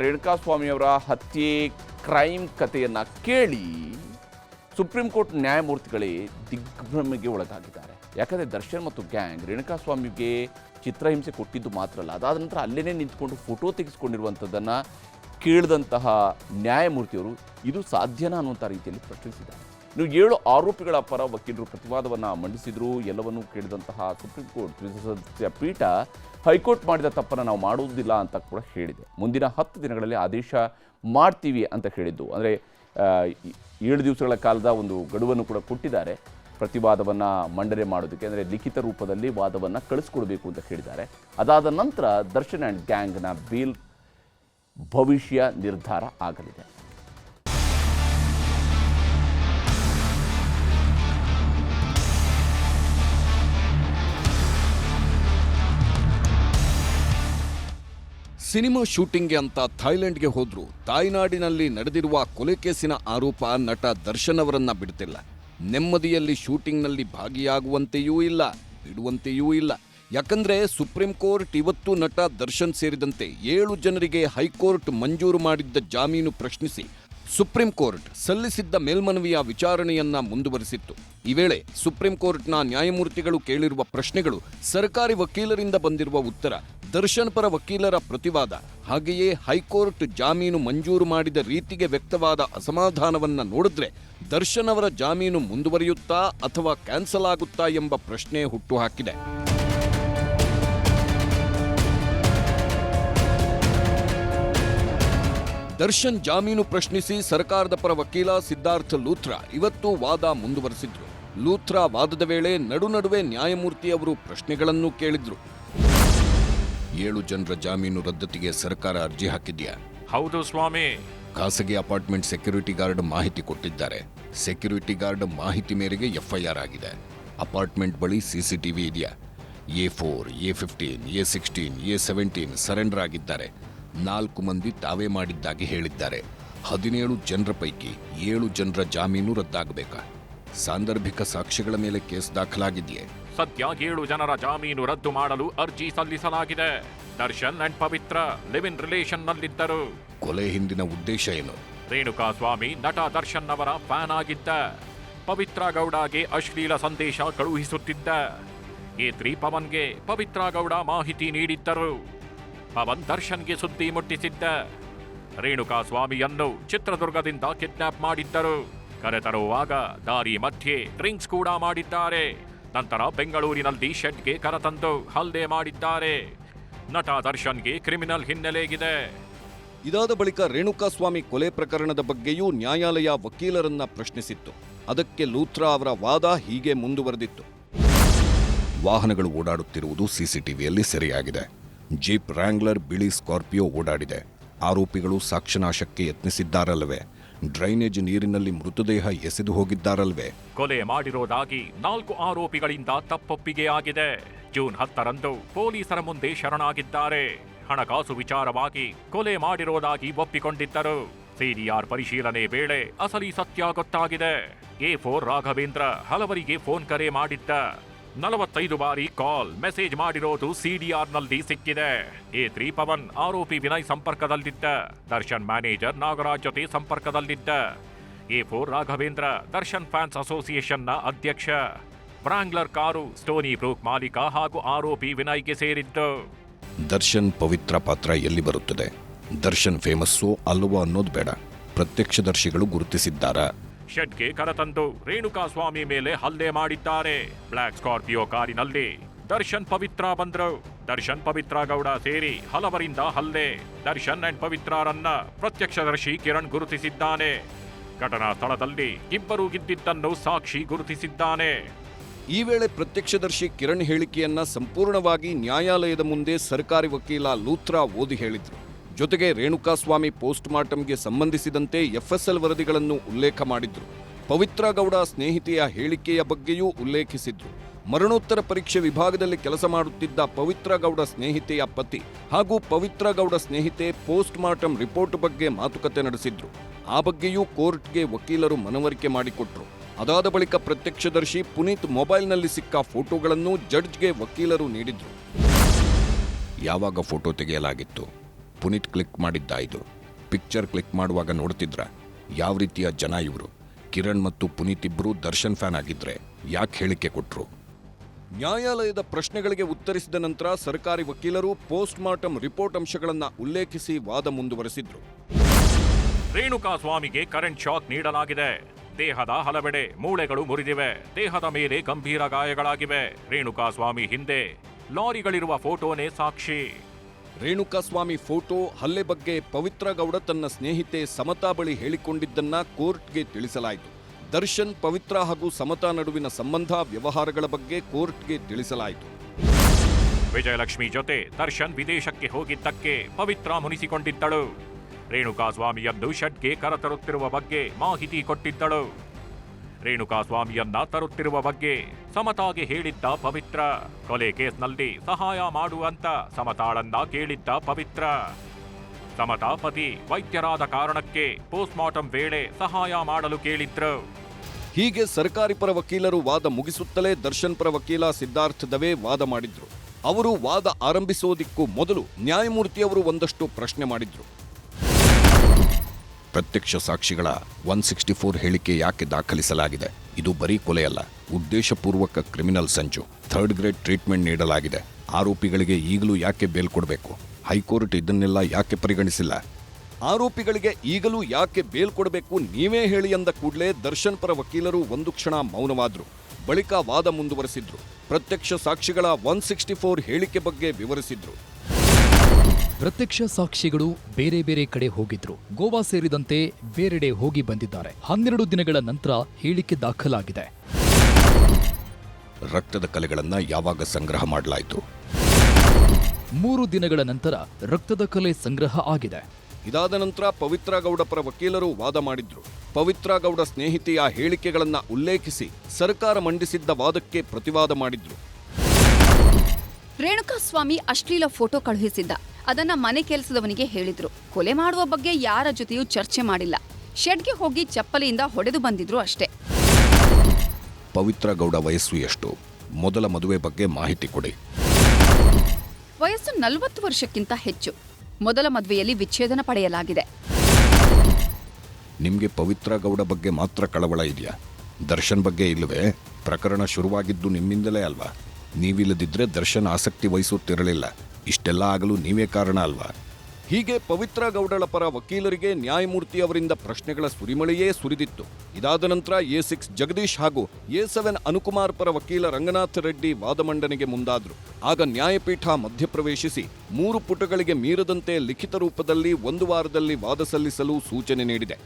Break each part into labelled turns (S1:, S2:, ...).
S1: ರೇಣುಕಾಸ್ವಾಮಿಯವರ ಹತ್ಯೆ ಕ್ರೈಮ್ ಕಥೆಯನ್ನು ಕೇಳಿ ಸುಪ್ರೀಂ ಕೋರ್ಟ್ ನ್ಯಾಯಮೂರ್ತಿಗಳೇ ದಿಗ್ಭ್ರಮೆಗೆ ಒಳಗಾಗಿದ್ದಾರೆ. ಯಾಕಂದರೆ ದರ್ಶನ್ ಮತ್ತು ಗ್ಯಾಂಗ್ ರೇಣುಕಾಸ್ವಾಮಿಗೆ ಚಿತ್ರಹಿಂಸೆ ಕೊಟ್ಟಿದ್ದು ಮಾತ್ರ ಅಲ್ಲ. ಅದಾದ ನಂತರ ಅಲ್ಲೇ ನಿಂತ್ಕೊಂಡು ಫೋಟೋ ತೆಗೆಸ್ಕೊಂಡಿರುವಂಥದ್ದನ್ನು ಕೇಳಿದಂತಹ ನ್ಯಾಯಮೂರ್ತಿಯವರು ಇದು ಸಾಧ್ಯನಾ ಅನ್ನುವಂಥ ರೀತಿಯಲ್ಲಿ ಪ್ರಶ್ನಿಸಿದ್ದಾರೆ. ನೀವು ಏಳು ಆರೋಪಿಗಳ ಪರ ವಕೀಲರು ಪ್ರತಿವಾದವನ್ನು ಮಂಡಿಸಿದ್ರು. ಎಲ್ಲವನ್ನೂ ಕೇಳಿದಂತಹ ಸುಪ್ರೀಂ ಕೋರ್ಟ್ ತ್ರಿಸದಸ್ಯ ಪೀಠ ಹೈಕೋರ್ಟ್ ಮಾಡಿದ ತಪ್ಪನ್ನು ನಾವು ಮಾಡುವುದಿಲ್ಲ ಅಂತ ಕೂಡ ಹೇಳಿದೆ. ಮುಂದಿನ ಹತ್ತು ದಿನಗಳಲ್ಲಿ ಆದೇಶ ಮಾಡ್ತೀವಿ ಅಂತ ಹೇಳಿದ್ದು. ಅಂದರೆ ಏಳು ದಿವಸಗಳ ಕಾಲದ ಒಂದು ಗಡುವನ್ನು ಕೂಡ ಕೊಟ್ಟಿದ್ದಾರೆ. ಪ್ರತಿವಾದವನ್ನು ಮಂಡನೆ ಮಾಡೋದಕ್ಕೆ, ಅಂದರೆ ಲಿಖಿತ ರೂಪದಲ್ಲಿ ವಾದವನ್ನು ಕಳಿಸ್ಕೊಡ್ಬೇಕು ಅಂತ ಹೇಳಿದ್ದಾರೆ. ಅದಾದ ನಂತರ ದರ್ಶನ್ ಆ್ಯಂಡ್ ಗ್ಯಾಂಗ್ನ ಬೇಲ್ ಭವಿಷ್ಯ ನಿರ್ಧಾರ ಆಗಲಿದೆ.
S2: ಸಿನಿಮಾ ಶೂಟಿಂಗ್ಗೆ ಅಂತ ಥೈಲ್ಯಾಂಡ್ಗೆ ಹೋದ್ರು. ತಾಯ್ನಾಡಿನಲ್ಲಿ ನಡೆದಿರುವ ಕೊಲೆ ಕೇಸಿನ ಆರೋಪ ನಟ ದರ್ಶನ್ ಅವರನ್ನ ಬಿಡ್ತಿಲ್ಲ. ನೆಮ್ಮದಿಯಲ್ಲಿ ಶೂಟಿಂಗ್ನಲ್ಲಿ ಭಾಗಿಯಾಗುವಂತೆಯೂ ಇಲ್ಲ, ಬಿಡುವಂತೆಯೂ ಇಲ್ಲ. ಯಾಕಂದ್ರೆ ಸುಪ್ರೀಂ ಕೋರ್ಟ್ ಇವತ್ತು ನಟ ದರ್ಶನ್ ಸೇರಿದಂತೆ ಏಳು ಜನರಿಗೆ ಹೈಕೋರ್ಟ್ ಮಂಜೂರು ಮಾಡಿದ್ದ ಜಾಮೀನು ಪ್ರಶ್ನಿಸಿ ಸುಪ್ರೀಂ ಕೋರ್ಟ್ ಸಲ್ಲಿಸಿದ್ದ ಮೇಲ್ಮನವಿಯ ವಿಚಾರಣೆಯನ್ನ ಮುಂದುವರಿಸಿತ್ತು. ಈ ವೇಳೆ ಸುಪ್ರೀಂ ಕೋರ್ಟ್ನ ನ್ಯಾಯಮೂರ್ತಿಗಳು ಕೇಳಿರುವ ಪ್ರಶ್ನೆಗಳು ಸರ್ಕಾರಿ ವಕೀಲರಿಂದ ಬಂದಿರುವ ಉತ್ತರ. ದರ್ಶನ್ ಪರ ವಕೀಲರ ಪ್ರತಿವಾದ. ಹಾಗೆಯೇ ಹೈಕೋರ್ಟ್ ಜಾಮೀನು ಮಂಜೂರು ಮಾಡಿದ ರೀತಿಗೆ ವ್ಯಕ್ತವಾದ ಅಸಮಾಧಾನವನ್ನ ನೋಡಿದ್ರೆ ದರ್ಶನ್ ಅವರ ಜಾಮೀನು ಮುಂದುವರಿಯುತ್ತಾ ಅಥವಾ ಕ್ಯಾನ್ಸಲ್ ಆಗುತ್ತಾ ಎಂಬ ಪ್ರಶ್ನೆ ಹುಟ್ಟುಹಾಕಿದೆ. ದರ್ಶನ್ ಜಾಮೀನು ಪ್ರಶ್ನಿಸಿ ಸರ್ಕಾರದ ಪರ ವಕೀಲ ಸಿದ್ಧಾರ್ಥ ಲೂಥ್ರಾ ಇವತ್ತು ವಾದ ಮುಂದುವರೆಸಿದ್ರು. ಲೂಥ್ರಾ ವಾದದ ವೇಳೆ ನಡು ನಡುವೆ ನ್ಯಾಯಮೂರ್ತಿ ಅವರು ಪ್ರಶ್ನೆಗಳನ್ನು ಕೇಳಿದ್ರು. ಏಳು ಜನರ ಜಾಮೀನು ರದ್ದತಿಗೆ ಸರ್ಕಾರ ಅರ್ಜಿ ಹಾಕಿದ್ಯಾ?
S3: ಹೌದು ಸ್ವಾಮಿ.
S2: ಖಾಸಗಿ ಅಪಾರ್ಟ್ಮೆಂಟ್ ಸೆಕ್ಯೂರಿಟಿ ಗಾರ್ಡ್ ಮಾಹಿತಿ ಕೊಟ್ಟಿದ್ದಾರೆ. ಸೆಕ್ಯೂರಿಟಿ ಗಾರ್ಡ್ ಮಾಹಿತಿ ಮೇರೆಗೆ ಎಫ್ಐಆರ್ ಆಗಿದೆ. ಅಪಾರ್ಟ್ಮೆಂಟ್ ಬಳಿ ಸಿಸಿಟಿವಿ ಇದೆಯಾ? A four A fifteen A sixteen A seventeen surrender ಆಗಿದ್ದಾರೆ. ನಾಲ್ಕು ಮಂದಿ ತಾವೇ ಮಾಡಿದ್ದಾಗಿ ಹೇಳಿದ್ದಾರೆ. ಹದಿನೇಳು ಜನರ ಪೈಕಿ ಏಳು ಜನರ ಜಾಮೀನು ರದ್ದಾಗಬೇಕಾ? ಸಾಂದರ್ಭಿಕ ಸಾಕ್ಷಿಗಳ ಮೇಲೆ ಕೇಸ್ ದಾಖಲಾಗಿದೆಯೇ?
S3: ಸದ್ಯ ಏಳು ಜನರ ಜಾಮೀನು ರದ್ದು ಮಾಡಲು ಅರ್ಜಿ ಸಲ್ಲಿಸಲಾಗಿದೆ. Darshan and Pavithra live in relation ನಲ್ಲಿದ್ದರು.
S2: ಕೊಲೆ ಹಿಂದಿನ ಉದ್ದೇಶ ಏನು?
S3: ರೇಣುಕಾ ಸ್ವಾಮಿ ನಟ ದರ್ಶನ್ ಅವರ ಫ್ಯಾನ್ ಆಗಿದ್ದ. ಪವಿತ್ರ ಗೌಡಗೆ ಅಶ್ಲೀಲ ಸಂದೇಶ ಕಳುಹಿಸುತ್ತಿದ್ದ. ಕೇತ್ರಿ ತ್ರೀ ಪವನ್ಗೆ ಪವಿತ್ರ ಗೌಡ ಮಾಹಿತಿ ನೀಡಿದ್ದರು. ಪವನ್ ದರ್ಶನ್ಗೆ ಸುದ್ದಿ ಮುಟ್ಟಿಸಿದ್ದ. ರೇಣುಕಾ ಸ್ವಾಮಿಯನ್ನು ಚಿತ್ರದುರ್ಗದಿಂದ ಕಿಡ್ನಾಪ್ ಮಾಡಿದ್ದರು. ಕರೆತರುವಾಗ ದಾರಿ ಮಧ್ಯೆ ಡ್ರಿಂಕ್ಸ್ ಕೂಡ ಮಾಡಿದ್ದಾರೆ. ನಂತರ ಬೆಂಗಳೂರಿನಲ್ಲಿ ಶೆಡ್ಗೆ ಕರೆತಂದು ಹಲ್ಲೆ ಮಾಡಿದ್ದಾರೆ. ನಟ ದರ್ಶನ್ಗೆ ಕ್ರಿಮಿನಲ್ ಹಿನ್ನೆಲೆಗಿದೆ.
S2: ಇದಾದ ಬಳಿಕ ರೇಣುಕಾಸ್ವಾಮಿ ಕೊಲೆ ಪ್ರಕರಣದ ಬಗ್ಗೆಯೂ ನ್ಯಾಯಾಲಯ ವಕೀಲರನ್ನ ಪ್ರಶ್ನಿಸಿತ್ತು. ಅದಕ್ಕೆ ಲೂಥ್ರಾ ಅವರ ವಾದ ಹೀಗೆ ಮುಂದುವರೆದಿತ್ತು. ವಾಹನಗಳು ಓಡಾಡುತ್ತಿರುವುದು ಸಿಸಿಟಿವಿಯಲ್ಲಿ ಸೆರೆಯಾಗಿದೆ. ಜೀಪ್ ರ್ಯಾಂಗ್ಲರ್ ಬಿಳಿ ಸ್ಕಾರ್ಪಿಯೋ ಓಡಾಡಿದೆ. ಆರೋಪಿಗಳು ಸಾಕ್ಷ್ಯನಾಶಕ್ಕೆ ಯತ್ನಿಸಿದ್ದಾರಲ್ಲವೇ? ಡ್ರೈನೇಜ್ ನೀರಿನಲ್ಲಿ ಮೃತದೇಹ ಎಸೆದು ಹೋಗಿದ್ದಾರಲ್ವೇ?
S3: ಕೊಲೆ ಮಾಡಿರೋದಾಗಿ ನಾಲ್ಕು ಆರೋಪಿಗಳಿಂದ ತಪ್ಪೊಪ್ಪಿಗೆ ಆಗಿದೆ. ಜೂನ್ ಹತ್ತರಂದು ಪೊಲೀಸರ ಮುಂದೆ ಶರಣಾಗಿದ್ದಾರೆ. ಹಣಕಾಸು ವಿಚಾರವಾಗಿ ಕೊಲೆ ಮಾಡಿರೋದಾಗಿ ಒಪ್ಪಿಕೊಂಡಿದ್ದರು. ಸಿಡಿಆರ್ ಪರಿಶೀಲನೆ ವೇಳೆ ಅಸಲಿ ಸತ್ಯ ಗೊತ್ತಾಗಿದೆ. ಎ ಫೋರ್ ರಾಘವೇಂದ್ರ ಹಲವರಿಗೆ ಫೋನ್ ಕರೆ ಮಾಡಿದ್ದ. ನಲವತ್ತೈದು ಬಾರಿ ಕಾಲ್ ಮೆಸೇಜ್ ಮಾಡಿರೋದು ಸಿಡಿಆರ್ನಲ್ಲಿ ಸಿಕ್ಕಿದೆ. ಎ ತ್ರೀ ಪವನ್, ಆರೋಪಿ ವಿನಯ್ ಸಂಪರ್ಕದಲ್ಲಿದ್ದ. ದರ್ಶನ್ ಮ್ಯಾನೇಜರ್ ನಾಗರಾಜ್ ಜೊತೆ ಸಂಪರ್ಕದಲ್ಲಿದ್ದ. A four Raghavendra, Darshan fans ಅಸೋಸಿಯೇಷನ್ನ ಅಧ್ಯಕ್ಷ. ಬ್ರಾಂಗ್ಲರ್ ಕಾರು ಸ್ಟೋನಿ ಬ್ರೂಕ್ ಮಾಲೀಕ ಹಾಗೂ ಆರೋಪಿ ವಿನಯ್ಗೆ ಸೇರಿದ್ದು.
S2: ದರ್ಶನ್ ಪವಿತ್ರ ಪಾತ್ರ ಎಲ್ಲಿ ಬರುತ್ತದೆ? ದರ್ಶನ್ ಫೇಮಸ್ಸು ಅಲ್ವೋ ಅನ್ನೋದು ಬೇಡ. ಪ್ರತ್ಯಕ್ಷದರ್ಶಿಗಳು ಗುರುತಿಸಿದ್ದಾರಾ?
S3: ಶೆಡ್ಗೆ ಕರೆತಂದು ರೇಣುಕಾ ಸ್ವಾಮಿ ಮೇಲೆ ಹಲ್ಲೆ ಮಾಡಿದ್ದಾರೆ. ಬ್ಲಾಕ್ ಸ್ಕಾರ್ಪಿಯೋ ಕಾರಿನಲ್ಲಿ ದರ್ಶನ್ ಪವಿತ್ರ ಬಂದ್ರು. ದರ್ಶನ್ ಪವಿತ್ರ ಗೌಡ ಸೇರಿ ಹಲವರಿಂದ ಹಲ್ಲೆ. ದರ್ಶನ್ ಅಂಡ್ ಪವಿತ್ರರನ್ನ ಪ್ರತ್ಯಕ್ಷದರ್ಶಿ ಕಿರಣ್ ಗುರುತಿಸಿದ್ದಾನೆ. ಘಟನಾ ಸ್ಥಳದಲ್ಲಿ ಇಬ್ಬರು ಗಿದ್ದಿದ್ದನ್ನು ಸಾಕ್ಷಿ ಗುರುತಿಸಿದ್ದಾನೆ.
S2: ಈ ವೇಳೆ ಪ್ರತ್ಯಕ್ಷದರ್ಶಿ ಕಿರಣ್ ಹೇಳಿಕೆಯನ್ನ ಸಂಪೂರ್ಣವಾಗಿ ನ್ಯಾಯಾಲಯದ ಮುಂದೆ ಸರ್ಕಾರಿ ವಕೀಲ ಲೂತ್ರಾ ಓದಿ ಹೇಳಿದ್ರು. ಜೊತೆಗೆ ರೇಣುಕಾಸ್ವಾಮಿ ಪೋಸ್ಟ್ ಮಾರ್ಟಂಗೆ ಸಂಬಂಧಿಸಿದಂತೆ ಎಫ್ಎಸ್ಎಲ್ ವರದಿಗಳನ್ನು ಉಲ್ಲೇಖ ಮಾಡಿದ್ರು. ಪವಿತ್ರ ಗೌಡ ಸ್ನೇಹಿತೆಯ ಹೇಳಿಕೆಯ ಬಗ್ಗೆಯೂ ಉಲ್ಲೇಖಿಸಿದ್ರು. ಮರಣೋತ್ತರ ಪರೀಕ್ಷೆ ವಿಭಾಗದಲ್ಲಿ ಕೆಲಸ ಮಾಡುತ್ತಿದ್ದ ಪವಿತ್ರ ಗೌಡ ಸ್ನೇಹಿತೆಯ ಪತಿ ಹಾಗೂ ಪವಿತ್ರ ಗೌಡ ಸ್ನೇಹಿತೆ ಪೋಸ್ಟ್ ಮಾರ್ಟಂ ರಿಪೋರ್ಟ್ ಬಗ್ಗೆ ಮಾತುಕತೆ ನಡೆಸಿದ್ರು. ಆ ಬಗ್ಗೆಯೂ ಕೋರ್ಟ್ಗೆ ವಕೀಲರು ಮನವರಿಕೆ ಮಾಡಿಕೊಟ್ರು. ಅದಾದ ಬಳಿಕ ಪ್ರತ್ಯಕ್ಷದರ್ಶಿ ಪುನೀತ್ ಮೊಬೈಲ್ನಲ್ಲಿ ಸಿಕ್ಕ ಫೋಟೋಗಳನ್ನು ಜಡ್ಜ್ಗೆ ವಕೀಲರು ನೀಡಿದ್ರು. ಯಾವಾಗ ಫೋಟೋ ತೆಗೆಯಲಾಗಿತ್ತು? ಪುನೀತ್ ಕ್ಲಿಕ್ ಮಾಡಿದ್ದಾಯಿತು ಪಿಕ್ಚರ್ ಕ್ಲಿಕ್ ಮಾಡುವಾಗ ನೋಡ್ತಿದ್ರ ಯಾವ ರೀತಿಯ ಜನ ಇವರು. ಕಿರಣ್ ಮತ್ತು ಪುನೀತ್ ಇಬ್ಬರು ದರ್ಶನ್ ಫ್ಯಾನ್ ಆಗಿದ್ರೆ ಯಾಕೆ ಹೇಳಿಕೆ ಕೊಟ್ರು? ನ್ಯಾಯಾಲಯದ ಪ್ರಶ್ನೆಗಳಿಗೆ ಉತ್ತರಿಸಿದ ನಂತರ ಸರ್ಕಾರಿ ವಕೀಲರು ಪೋಸ್ಟ್ ಮಾರ್ಟಮ್ ರಿಪೋರ್ಟ್ ಅಂಶಗಳನ್ನು ಉಲ್ಲೇಖಿಸಿ ವಾದ ಮುಂದುವರೆಸಿದ್ರು.
S3: ರೇಣುಕಾ ಸ್ವಾಮಿಗೆ ಕರೆಂಟ್ ಶಾಕ್ ನೀಡಲಾಗಿದೆ. ದೇಹದ ಹಲವೆಡೆ ಮೂಳೆಗಳು ಮುರಿದಿವೆ. ದೇಹದ ಮೇಲೆ ಗಂಭೀರ ಗಾಯಗಳಾಗಿವೆ. ರೇಣುಕಾ ಸ್ವಾಮಿ ಹಿಂದೆ ಲಾರಿಗಳಿರುವ ಫೋಟೋನೇ ಸಾಕ್ಷಿ.
S2: ರೇಣುಕಾಸ್ವಾಮಿ ಫೋಟೋ ಹಲ್ಲೆ ಬಗ್ಗೆ ಪವಿತ್ರ ಗೌಡ ತನ್ನ ಸ್ನೇಹಿತೆ ಸಮತಾ ಬಳಿ ಹೇಳಿಕೊಂಡಿದ್ದನ್ನ ಕೋರ್ಟ್ಗೆ ತಿಳಿಸಲಾಯಿತು. ದರ್ಶನ್, ಪವಿತ್ರ ಹಾಗೂ ಸಮತಾ ನಡುವಿನ ಸಂಬಂಧ ವ್ಯವಹಾರಗಳ ಬಗ್ಗೆ ಕೋರ್ಟ್ಗೆ ತಿಳಿಸಲಾಯಿತು.
S3: ವಿಜಯಲಕ್ಷ್ಮಿ ಜೊತೆ ದರ್ಶನ್ ವಿದೇಶಕ್ಕೆ ಹೋಗಿದ್ದಕ್ಕೆ ಪವಿತ್ರ ಮುನಿಸಿಕೊಂಡಿದ್ದಳು. ರೇಣುಕಾ ಷಡ್ಗೆ ಕರೆತರುತ್ತಿರುವ ಬಗ್ಗೆ ಮಾಹಿತಿ ಕೊಟ್ಟಿದ್ದಳು. ರೇಣುಕಾ ಸ್ವಾಮಿಯನ್ನ ತರುತ್ತಿರುವ ಬಗ್ಗೆ ಸಮತಾಗೆ ಹೇಳಿದ್ದ ಪವಿತ್ರ. ಕೊಲೆ ಕೇಸ್ನಲ್ಲಿ ಸಹಾಯ ಮಾಡುವಂತ ಸಮತಾಳನ್ನ ಕೇಳಿದ್ದ ಪವಿತ್ರ. ಸಮತಾ ಪತಿ ವೈದ್ಯರಾದ ಕಾರಣಕ್ಕೆ ಪೋಸ್ಟ್ಮಾರ್ಟಂ ವೇಳೆ ಸಹಾಯ ಮಾಡಲು ಕೇಳಿದ್ರು.
S2: ಹೀಗೆ ಸರ್ಕಾರಿ ಪರ ವಕೀಲರು ವಾದ ಮುಗಿಸುತ್ತಲೇ ದರ್ಶನ್ ಪರ ವಕೀಲ ಸಿದ್ಧಾರ್ಥ ದವೆ ವಾದ ಮಾಡಿದ್ರು. ಅವರು ವಾದ ಆರಂಭಿಸೋದಿಕ್ಕೂ ಮೊದಲು ನ್ಯಾಯಮೂರ್ತಿಯವರು ಒಂದಷ್ಟು ಪ್ರಶ್ನೆ ಮಾಡಿದ್ರು. ಪ್ರತ್ಯಕ್ಷ ಸಾಕ್ಷಿಗಳ ಒನ್ ಸಿಕ್ಸ್ಟಿ ಫೋರ್ ಹೇಳಿಕೆ ಯಾಕೆ ದಾಖಲಿಸಲಾಗಿದೆ? ಇದು ಬರೀ ಕೊಲೆಯಲ್ಲ. ಉದ್ದೇಶಪೂರ್ವಕ ಕ್ರಿಮಿನಲ್ ಸಂಚು. ಥರ್ಡ್ ಗ್ರೇಡ್ ಟ್ರೀಟ್ಮೆಂಟ್ ನೀಡಲಾಗಿದೆ. ಆರೋಪಿಗಳಿಗೆ ಈಗಲೂ ಯಾಕೆ ಬೇಲ್ ಕೊಡಬೇಕು? ಹೈಕೋರ್ಟ್ ಇದನ್ನೆಲ್ಲ ಯಾಕೆ ಪರಿಗಣಿಸಿಲ್ಲ? ಆರೋಪಿಗಳಿಗೆ ಈಗಲೂ ಯಾಕೆ ಬೇಲ್ ಕೊಡಬೇಕು ನೀವೇ ಹೇಳಿ ಅಂದ ಕೂಡಲೇ ದರ್ಶನ್ ಪರ ವಕೀಲರು ಒಂದು ಕ್ಷಣ ಮೌನವಾದರು. ಬಳಿಕ ವಾದ ಮುಂದುವರೆಸಿದ್ರು. ಪ್ರತ್ಯಕ್ಷ ಸಾಕ್ಷಿಗಳ ಒನ್ ಸಿಕ್ಸ್ಟಿ ಫೋರ್ ಹೇಳಿಕೆ ಬಗ್ಗೆ ವಿವರಿಸಿದ್ರು.
S4: ಪ್ರತ್ಯಕ್ಷ ಸಾಕ್ಷಿಗಳು ಬೇರೆ ಬೇರೆ ಕಡೆ ಹೋಗಿದ್ರು. ಗೋವಾ ಸೇರಿದಂತೆ ಬೇರೆಡೆ ಹೋಗಿ ಬಂದಿದ್ದಾರೆ. ಹನ್ನೆರಡು ದಿನಗಳ ನಂತರ ಹೇಳಿಕೆ ದಾಖಲಾಗಿದೆ.
S2: ರಕ್ತದ ಕಲೆಗಳನ್ನ ಯಾವಾಗ ಸಂಗ್ರಹ ಮಾಡಲಾಯಿತು?
S4: ಮೂರು ದಿನಗಳ ನಂತರ ರಕ್ತದ ಕಲೆ ಸಂಗ್ರಹ ಆಗಿದೆ.
S2: ಇದಾದ ನಂತರ ಪವಿತ್ರ ಗೌಡ ಪರ ವಕೀಲರು ವಾದ ಮಾಡಿದ್ರು. ಪವಿತ್ರ ಗೌಡ ಸ್ನೇಹಿತೆಯ ಹೇಳಿಕೆಗಳನ್ನ ಉಲ್ಲೇಖಿಸಿ ಸರ್ಕಾರ ಮಂಡಿಸಿದ್ದ ವಾದಕ್ಕೆ ಪ್ರತಿವಾದ ಮಾಡಿದ್ರು.
S5: ರೇಣುಕಾಸ್ವಾಮಿ ಅಶ್ಲೀಲ ಫೋಟೋ ಕಳುಹಿಸಿದ್ದ. ಅದನ್ನ ಮನೆ ಕೆಲಸದವನಿಗೆ ಹೇಳಿದ್ರು. ಕೊಲೆ ಮಾಡುವ ಬಗ್ಗೆ ಯಾರ ಜೊತೆಯೂ ಚರ್ಚೆ ಮಾಡಿಲ್ಲ. ಶೆಡ್ಗೆ ಹೋಗಿ ಚಪ್ಪಲಿಯಿಂದ ಹೊಡೆದು ಬಂದಿದ್ರು ಅಷ್ಟೇ.
S2: ಪವಿತ್ರ ಗೌಡ ವಯಸ್ಸು ಎಷ್ಟು? ಮೊದಲ ಮದುವೆ ಬಗ್ಗೆ ಮಾಹಿತಿ ಕೊಡಿ.
S5: ವಯಸ್ಸು ನಲವತ್ತು ವರ್ಷಕ್ಕಿಂತ ಹೆಚ್ಚು. ಮೊದಲ ಮದುವೆಯಲ್ಲಿ ವಿಚ್ಛೇದನ ಪಡೆಯಲಾಗಿದೆ.
S2: ನಿಮಗೆ ಪವಿತ್ರ ಗೌಡ ಬಗ್ಗೆ ಮಾತ್ರ ಕಳವಳ ಇದೆಯಾ? ದರ್ಶನ್ ಬಗ್ಗೆ ಇಲ್ಲವೇ? ಪ್ರಕರಣ ಶುರುವಾಗಿದ್ದು ನಿಮ್ಮಿಂದಲೇ ಅಲ್ವಾ? ನೀವಿಲ್ಲದಿದ್ರೆ ದರ್ಶನ್ ಆಸಕ್ತಿ ವಹಿಸುತ್ತಿರಲಿಲ್ಲ ಇಷ್ಟೆಲ್ಲ ಆಗಲು ನೀವೇ ಕಾರಣ ಅಲ್ವಾ? ಹೀಗೆ ಪವಿತ್ರ ಗೌಡಳ ಪರ ವಕೀಲರಿಗೆ ನ್ಯಾಯಮೂರ್ತಿ ಅವರಿಂದ ಪ್ರಶ್ನೆಗಳ ಸುರಿಮಳೆಯೇ ಸುರಿದಿತ್ತು. ಇದಾದ ನಂತರ ಎ ಸಿಕ್ಸ್ ಜಗದೀಶ್ ಹಾಗೂ ಎ ಸೆವೆನ್ ಅನುಕುಮಾರ್ ಪರ ವಕೀಲ ರಂಗನಾಥ ರೆಡ್ಡಿ ವಾದ ಮಂಡನೆಗೆ ಮುಂದಾದರು. ಆಗ ನ್ಯಾಯಪೀಠ ಮಧ್ಯಪ್ರವೇಶಿಸಿ ಮೂರು ಪುಟಗಳಿಗೆ ಮೀರದಂತೆ ಲಿಖಿತ ರೂಪದಲ್ಲಿ ಒಂದು ವಾರದಲ್ಲಿ ವಾದ ಸಲ್ಲಿಸಲು ಸೂಚನೆ ನೀಡಿದೆ.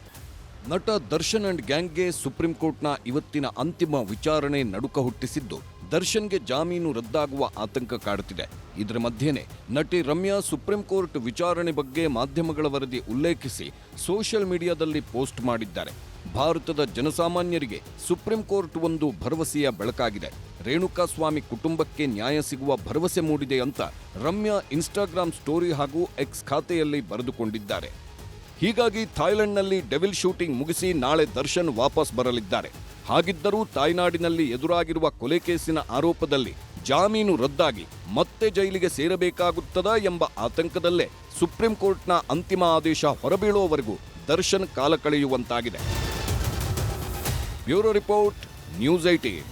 S2: ನಟ ದರ್ಶನ್ ಅಂಡ್ ಗ್ಯಾಂಗ್ಗೆ ಸುಪ್ರೀಂ ಕೋರ್ಟ್ನ ಇವತ್ತಿನ ಅಂತಿಮ ವಿಚಾರಣೆ ನಡುಕ ಹುಟ್ಟಿಸಿದ್ದು. ದರ್ಶನ್ಗೆ ಜಾಮೀನು ರದ್ದಾಗುವ ಆತಂಕ ಕಾಡುತ್ತಿದೆ. ಇದರ ಮಧ್ಯೆನೆ ನಟಿ ರಮ್ಯಾ ಸುಪ್ರೀಂ ಕೋರ್ಟ್ ವಿಚಾರಣೆ ಬಗ್ಗೆ ಮಾಧ್ಯಮಗಳ ವರದಿ ಉಲ್ಲೇಖಿಸಿ ಸೋಷಿಯಲ್ ಮೀಡಿಯಾದಲ್ಲಿ ಪೋಸ್ಟ್ ಮಾಡಿದ್ದಾರೆ. ಭಾರತದ ಜನಸಾಮಾನ್ಯರಿಗೆ ಸುಪ್ರೀಂ ಕೋರ್ಟ್ ಒಂದು ಭರವಸೆಯ ಬೆಳಕಾಗಿದೆ. ರೇಣುಕಾಸ್ವಾಮಿ ಕುಟುಂಬಕ್ಕೆ ನ್ಯಾಯ ಸಿಗುವ ಭರವಸೆ ಮೂಡಿದೆ ಅಂತ ರಮ್ಯಾ ಇನ್ಸ್ಟಾಗ್ರಾಂ ಸ್ಟೋರಿ ಹಾಗೂ ಎಕ್ಸ್ ಖಾತೆಯಲ್ಲಿ ಬರೆದುಕೊಂಡಿದ್ದಾರೆ. ಹೀಗಾಗಿ ಥಾಯ್ಲೆಂಡ್ನಲ್ಲಿ ಡೆವಿಲ್ ಶೂಟಿಂಗ್ ಮುಗಿಸಿ ನಾಳೆ ದರ್ಶನ್ ವಾಪಸ್ ಬರಲಿದ್ದಾರೆ. ಹಾಗಿದ್ದರೂ ತಾಯ್ನಾಡಿನಲ್ಲಿ ಎದುರಾಗಿರುವ ಕೊಲೆ ಕೇಸಿನ ಆರೋಪದಲ್ಲಿ ಜಾಮೀನು ರದ್ದಾಗಿ ಮತ್ತೆ ಜೈಲಿಗೆ ಸೇರಬೇಕಾಗುತ್ತದಾ ಎಂಬ ಆತಂಕದಲ್ಲೇ ಸುಪ್ರೀಂ ಕೋರ್ಟ್ನ ಅಂತಿಮ ಆದೇಶ ಹೊರಬೀಳುವವರೆಗೂ ದರ್ಶನ್ ಕಾಲ ಕಳೆಯುವಂತಾಗಿದೆ. Bureau report, news eighteen